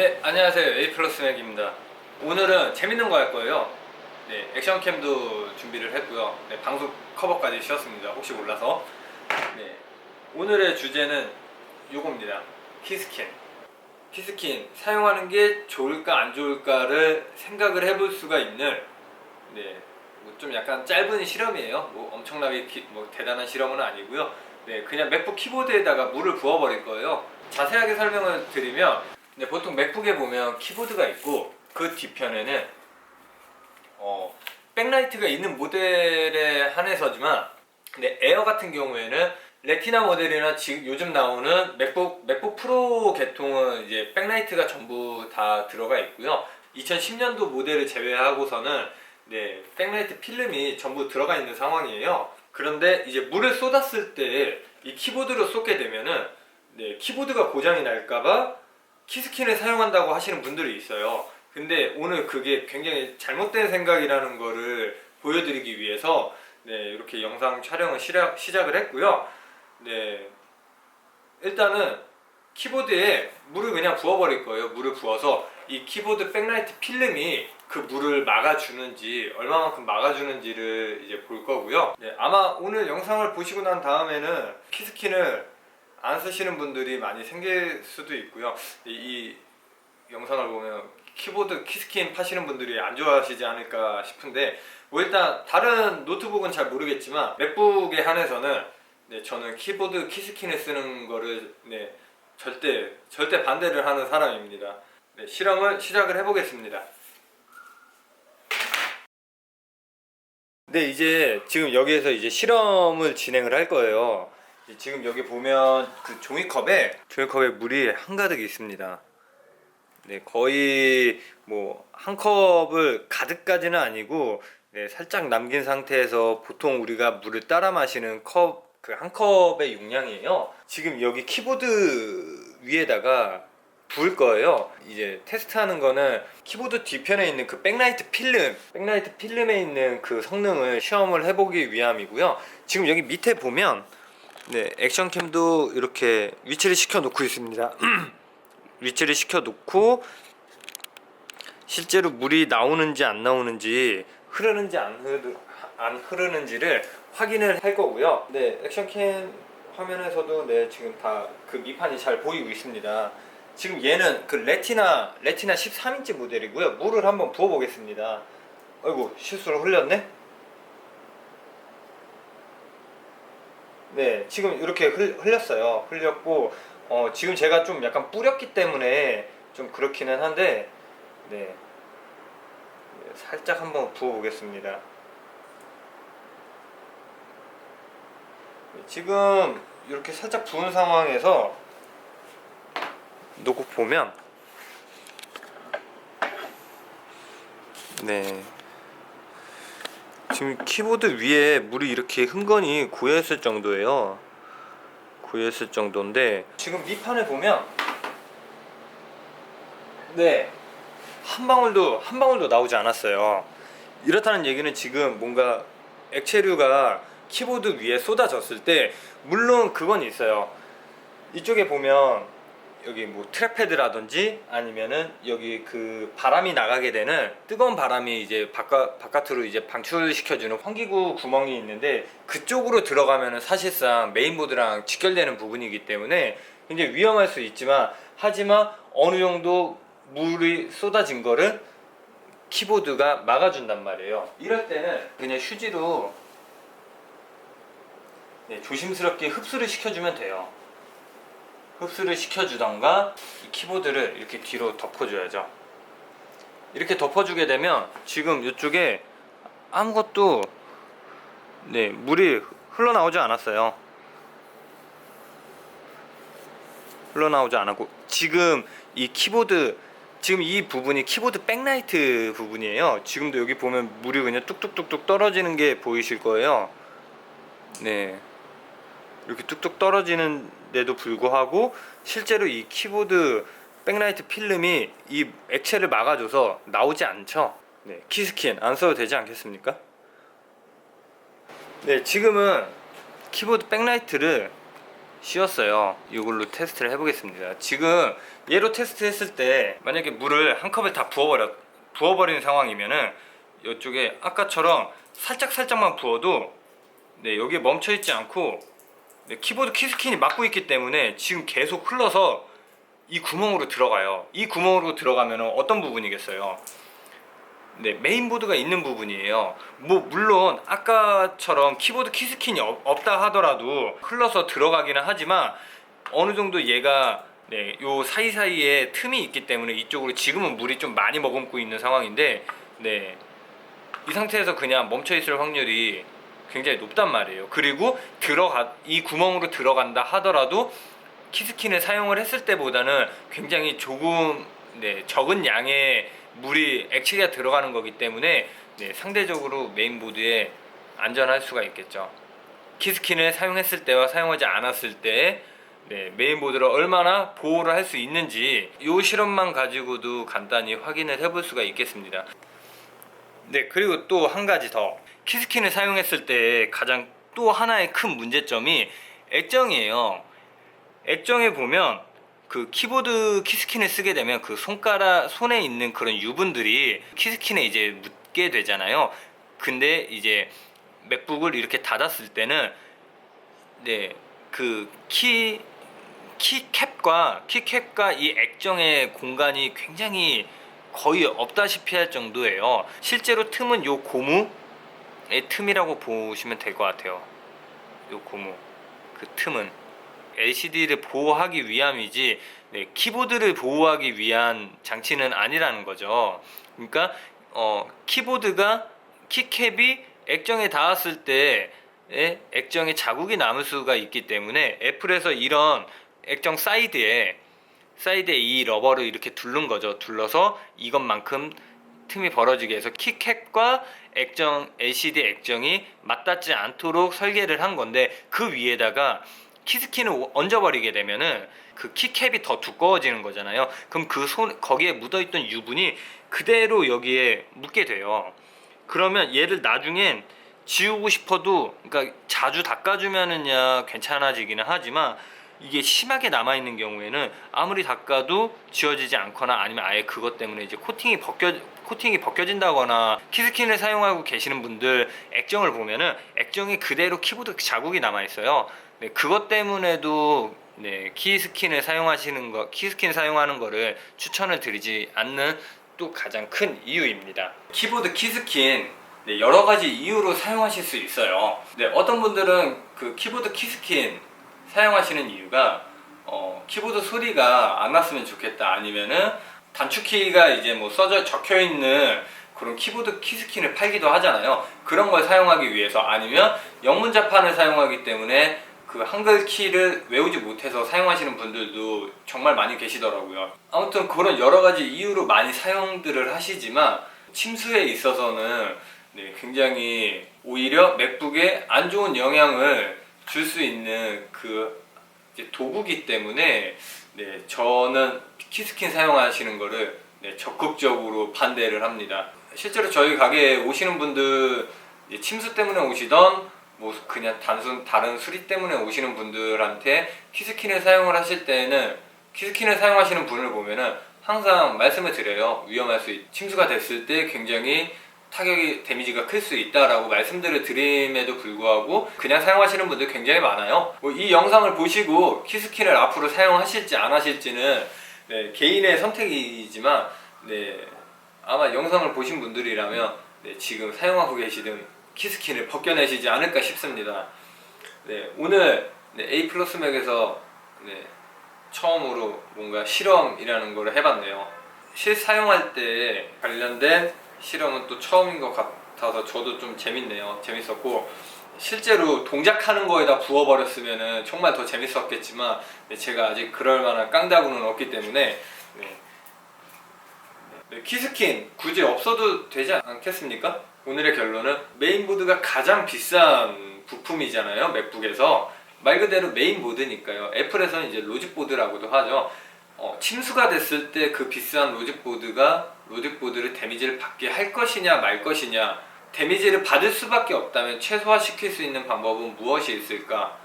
네, 안녕하세요. A 플러스 맥입니다. 오늘은 재밌는 거 할 거예요. 네, 액션캠도 준비를 했고요. 네, 방송 커버까지 씌웠습니다. 혹시 몰라서. 네, 오늘의 주제는 요겁니다. 키스킨. 키스킨 사용하는 게 좋을까 안 좋을까를 생각을 해볼 수가 있는 네, 뭐 좀 약간 짧은 실험이에요. 뭐 엄청나게 기- 뭐 대단한 실험은 아니고요. 네, 그냥 맥북 키보드에다가 물을 부어버릴 거예요. 자세하게 설명을 드리면, 네, 보통 맥북에 보면 키보드가 있고 그 뒤편에는 어, 백라이트가 있는 모델에 한해서지만, 근데 에어 같은 경우에는 레티나 모델이나 지금 요즘 나오는 맥북 맥북 프로 계통은 이제 백라이트가 전부 다 들어가 있고요. 2010년도 모델을 제외하고서는 네, 백라이트 필름이 전부 들어가 있는 상황이에요. 그런데 이제 물을 쏟았을 때 이 키보드로 쏟게 되면은 네, 키보드가 고장이 날까봐 키스킨을 사용한다고 하시는 분들이 있어요. 근데 오늘 그게 굉장히 잘못된 생각이라는 거를 보여드리기 위해서 네, 이렇게 영상 촬영을 시작, 시작을 했고요. 네, 일단은 키보드에 물을 그냥 부어버릴 거예요. 물을 부어서 이 키보드 백라이트 필름이 그 물을 막아주는지 얼마만큼 막아주는지를 이제 볼 거고요. 네, 아마 오늘 영상을 보시고 난 다음에는 키스킨을 안 쓰시는 분들이 많이 생길 수도 있고요. 이, 이 영상을 보면 키보드 키스킨 파시는 분들이 안 좋아하시지 않을까 싶은데 뭐 일단 다른 노트북은 잘 모르겠지만 맥북에 한해서는 네, 저는 키보드 키스킨을 쓰는 거를 네, 절대 절대 반대를 하는 사람입니다. 네, 실험을 시작을 해보겠습니다. 네, 이제 지금 여기에서 이제 실험을 진행을 할 거예요. 지금 여기 보면 그 종이컵에 종이컵에 물이 한가득 있습니다. 네, 거의 뭐 한 컵을 가득까지는 아니고 네, 살짝 남긴 상태에서 보통 우리가 물을 따라 마시는 컵 그 한 컵의 용량이에요. 지금 여기 키보드 위에다가 부을 거예요. 이제 테스트하는 거는 키보드 뒤편에 있는 그 백라이트 필름, 백라이트 필름에 있는 그 성능을 시험을 해보기 위함이고요. 지금 여기 밑에 보면 네, 액션캠도 이렇게 위치를 시켜 놓고 있습니다. 위치를 시켜 놓고 실제로 물이 나오는지 안 나오는지 흐르는지 안, 흐르, 안 흐르는지를 확인을 할 거고요. 네, 액션캠 화면에서도 네, 지금 다 그 밑판이 잘 보이고 있습니다. 지금 얘는 그 레티나 레티나 13인치 모델이고요. 물을 한번 부어 보겠습니다. 아이고 실수로 흘렸네. 네, 지금 이렇게 흘, 흘렸어요. 흘렸고 어, 지금 제가 좀 약간 뿌렸기 때문에 좀 그렇기는 한데 네. 네, 살짝 한번 부어 보겠습니다. 네, 지금 이렇게 살짝 부은 상황에서 놓고 보면 네 지금 키보드 위에 물이 이렇게 흥건히 고여있을 정도예요. 고여있을 정도인데 지금 밑판을 보면 네 한 방울도 한 방울도 나오지 않았어요. 이렇다는 얘기는 지금 뭔가 액체류가 키보드 위에 쏟아졌을 때 물론 그건 있어요. 이쪽에 보면 여기 뭐 트랙패드라든지 아니면은 여기 그 바람이 나가게 되는 뜨거운 바람이 이제 바깥 바깥으로 이제 방출시켜주는 환기구 구멍이 있는데 그쪽으로 들어가면은 사실상 메인보드랑 직결되는 부분이기 때문에 굉장히 위험할 수 있지만 하지만 어느 정도 물이 쏟아진 거를 키보드가 막아준단 말이에요. 이럴 때는 그냥 휴지로 네, 조심스럽게 흡수를 시켜주면 돼요. 흡수를 시켜주던가 이 키보드를 이렇게 뒤로 덮어줘야죠. 이렇게 덮어주게 되면 지금 이쪽에 아무것도 네 물이 흘러나오지 않았어요. 흘러나오지 않았고 지금 이 키보드 지금 이 부분이 키보드 백라이트 부분이에요. 지금도 여기 보면 물이 그냥 뚝뚝뚝뚝 떨어지는 게 보이실 거예요. 네. 이렇게 뚝뚝 떨어지는 데도 불구하고 실제로 이 키보드 백라이트 필름이 이 액체를 막아줘서 나오지 않죠. 네, 키스킨 안 써도 되지 않겠습니까? 네, 지금은 키보드 백라이트를 씌웠어요. 이걸로 테스트를 해보겠습니다. 지금 얘로 테스트 했을 때 만약에 물을 한 컵에 다 부어버려 부어버리는 상황이면은 이쪽에 아까처럼 살짝 살짝만 부어도 네 여기에 멈춰 있지 않고 네, 키보드 키스킨이 막고 있기 때문에 지금 계속 흘러서 이 구멍으로 들어가요. 이 구멍으로 들어가면 어떤 부분이겠어요? 네, 메인보드가 있는 부분이에요. 뭐 물론 아까처럼 키보드 키스킨이 없, 없다 하더라도 흘러서 들어가기는 하지만 어느 정도 얘가 네, 요 사이사이에 틈이 있기 때문에 이쪽으로 지금은 물이 좀 많이 머금고 있는 상황인데 네. 이 상태에서 그냥 멈춰 있을 확률이 굉장히 높단 말이에요. 그리고 들어가 이 구멍으로 들어간다 하더라도 키스킨을 사용을 했을 때보다는 굉장히 조금 네, 적은 양의 물이 액체가 들어가는 거기 때문에 네, 상대적으로 메인보드에 안전할 수가 있겠죠. 키스킨을 사용했을 때와 사용하지 않았을 때 네, 메인보드를 얼마나 보호를 할 수 있는지 이 실험만 가지고도 간단히 확인을 해볼 수가 있겠습니다. 네 그리고 또 한 가지 더 키스킨을 사용했을 때 가장 또 하나의 큰 문제점이 액정이에요 액정에 보면 그 키보드 키스킨을 쓰게 되면 그 손가락 손에 있는 그런 유분들이 키스킨에 이제 묻게 되잖아요 근데 이제 맥북을 이렇게 닫았을 때는 네 그 키 키캡과 키캡과 이 액정의 공간이 굉장히 거의 없다시피 할 정도예요. 실제로 틈은 요 고무 의 틈이라고 보시면 될 것 같아요. 요 고무 그 틈은 LCD를 보호하기 위함이지 네, 키보드를 보호하기 위한 장치는 아니라는 거죠. 그러니까 어, 키보드가 키캡이 액정에 닿았을 때에 액정에 자국이 남을 수가 있기 때문에 애플에서 이런 액정 사이드에 사이드에 이 러버를 이렇게 두른 거죠. 둘러서 이것만큼 틈이 벌어지게 해서 키캡과 액정 LCD 액정이 맞닿지 않도록 설계를 한 건데 그 위에다가 키스킨을 얹어버리게 되면은 그 키캡이 더 두꺼워지는 거잖아요. 그럼 그 손 거기에 묻어있던 유분이 그대로 여기에 묻게 돼요. 그러면 얘를 나중엔 지우고 싶어도 그러니까 자주 닦아주면은야 괜찮아지기는 하지만 이게 심하게 남아 있는 경우에는 아무리 닦아도 지워지지 않거나 아니면 아예 그것 때문에 이제 코팅이 벗겨 코팅이 벗겨진다거나 키스킨을 사용하고 계시는 분들 액정을 보면은 액정이 그대로 키보드 자국이 남아 있어요. 네, 그것 때문에도 네, 키스킨을 사용하시는 거 키스킨 사용하는 거를 추천을 드리지 않는 또 가장 큰 이유입니다. 키보드 키스킨 네, 여러 가지 이유로 사용하실 수 있어요. 네, 어떤 분들은 그 키보드 키스킨 사용하시는 이유가 어, 키보드 소리가 안 났으면 좋겠다 아니면은 단축키가 이제 뭐 써져 적혀 있는 그런 키보드 키스킨을 팔기도 하잖아요. 그런 걸 사용하기 위해서 아니면 영문자판을 사용하기 때문에 그 한글 키를 외우지 못해서 사용하시는 분들도 정말 많이 계시더라고요. 아무튼 그런 여러 가지 이유로 많이 사용들을 하시지만 침수에 있어서는 네, 굉장히 오히려 맥북에 안 좋은 영향을 줄 수 있는 그 도구기 때문에 네, 저는 키스킨 사용하시는 거를 네, 적극적으로 반대를 합니다. 실제로 저희 가게에 오시는 분들 침수 때문에 오시던 뭐 그냥 단순 다른 수리 때문에 오시는 분들한테 키스킨을 사용을 하실 때는 키스킨을 사용하시는 분을 보면은 항상 말씀을 드려요. 위험할 수 있, 침수가 됐을 때 굉장히 타격이 데미지가 클 수 있다라고 말씀들을 드림에도 불구하고 그냥 사용하시는 분들 굉장히 많아요. 뭐 이 영상을 보시고 키스킨을 앞으로 사용하실지 안 하실지는 네, 개인의 선택이지만 네, 아마 영상을 보신 분들이라면 네, 지금 사용하고 계시는 키스킨을 벗겨내시지 않을까 싶습니다. 네, 오늘 네, A 플러스 맥에서 네, 처음으로 뭔가 실험이라는 걸 해봤네요. 실 사용할 때 관련된 실험은 또 처음인 것 같아서 저도 좀 재밌네요. 재밌었고 실제로 동작하는 거에다 부어버렸으면 정말 더 재밌었겠지만 네, 제가 아직 그럴 만한 깡다구는 없기 때문에 네. 네, 키스킨 굳이 없어도 되지 않겠습니까? 오늘의 결론은 메인보드가 가장 비싼 부품이잖아요 맥북에서 말 그대로 메인보드니까요 애플에서는 이제 로직보드라고도 하죠 어, 침수가 됐을 때 그 비싼 로직보드가 로직보드를 데미지를 받게 할 것이냐 말 것이냐 데미지를 받을 수밖에 없다면 최소화시킬 수 있는 방법은 무엇이 있을까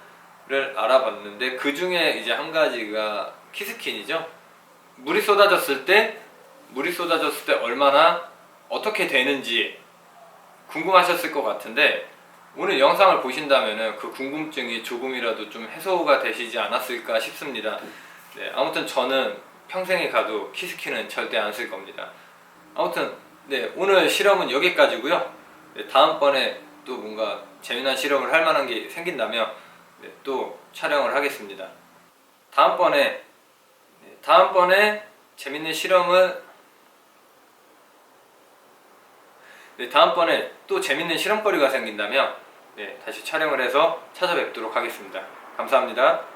알아봤는데 그 중에 이제 한 가지가 키스킨이죠. 물이 쏟아졌을 때 물이 쏟아졌을 때 얼마나 어떻게 되는지 궁금하셨을 것 같은데 오늘 영상을 보신다면은 그 궁금증이 조금이라도 좀 해소가 되시지 않았을까 싶습니다. 네, 아무튼 저는 평생에 가도 키스킨은 절대 안 쓸 겁니다. 아무튼 네 오늘 실험은 여기까지고요. 네, 다음번에 또 뭔가 재미난 실험을 할 만한 게 생긴다면 네, 또 촬영을 하겠습니다. 다음번에 네, 다음번에 재밌는 실험을 네, 다음번에 또 재밌는 실험거리가 생긴다면 네, 다시 촬영을 해서 찾아뵙도록 하겠습니다. 감사합니다.